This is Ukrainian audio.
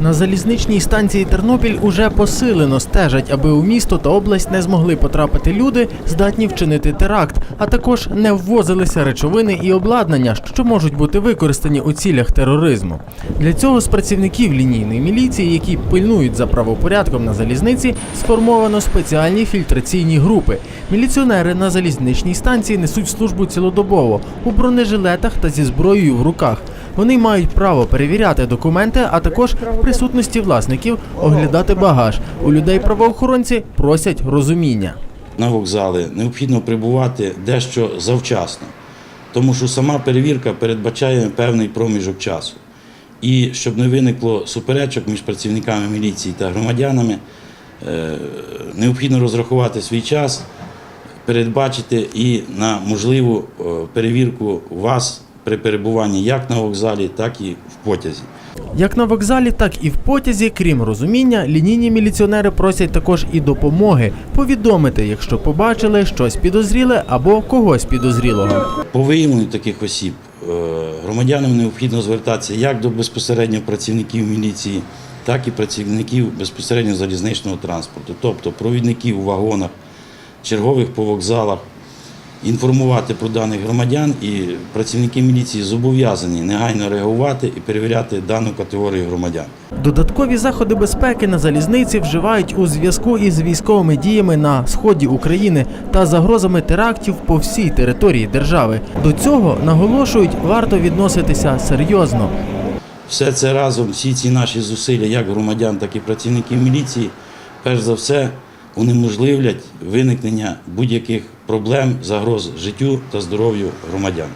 На залізничній станції Тернопіль уже посилено стежать, аби у місто та область не змогли потрапити люди, здатні вчинити теракт, а також не ввозилися речовини і обладнання, що можуть бути використані у цілях тероризму. Для цього з працівників лінійної міліції, які пильнують за правопорядком на залізниці, сформовано спеціальні фільтраційні групи. Міліціонери на залізничній станції несуть службу цілодобово у бронежилетах та зі зброєю в руках. Вони мають право перевіряти документи, а також в присутності власників оглядати багаж. У людей правоохоронці просять розуміння. на вокзали необхідно прибувати дещо завчасно, тому що сама перевірка передбачає певний проміжок часу. І щоб не виникло суперечок між працівниками міліції та громадянами, е, необхідно розрахувати свій час, передбачити і на можливу е, перевірку вас при перебуванні як на вокзалі, так і в потязі. Як на вокзалі, так і в потязі, крім розуміння, лінійні міліціонери просять також і допомоги повідомити, якщо побачили щось підозріле або когось підозрілого. По виявленню таких осіб е, громадянам необхідно звертатися як до безпосередньо працівників міліції, так і працівників безпосередньо залізничного транспорту, тобто провідників у вагонах, чергових по вокзалах, інформувати про даних громадян і працівники міліції зобов'язані негайно реагувати і перевіряти дану категорію громадян. Додаткові заходи безпеки на залізниці вживають у зв'язку із військовими діями на сході України та загрозами терактів по всій території держави. До цього наголошують, варто відноситися серйозно. Все це разом, всі ці наші зусилля, як громадян, так і працівників міліції, перш за все, унеможливлять виникнення будь-яких проблем, загроз життю та здоров'ю громадян.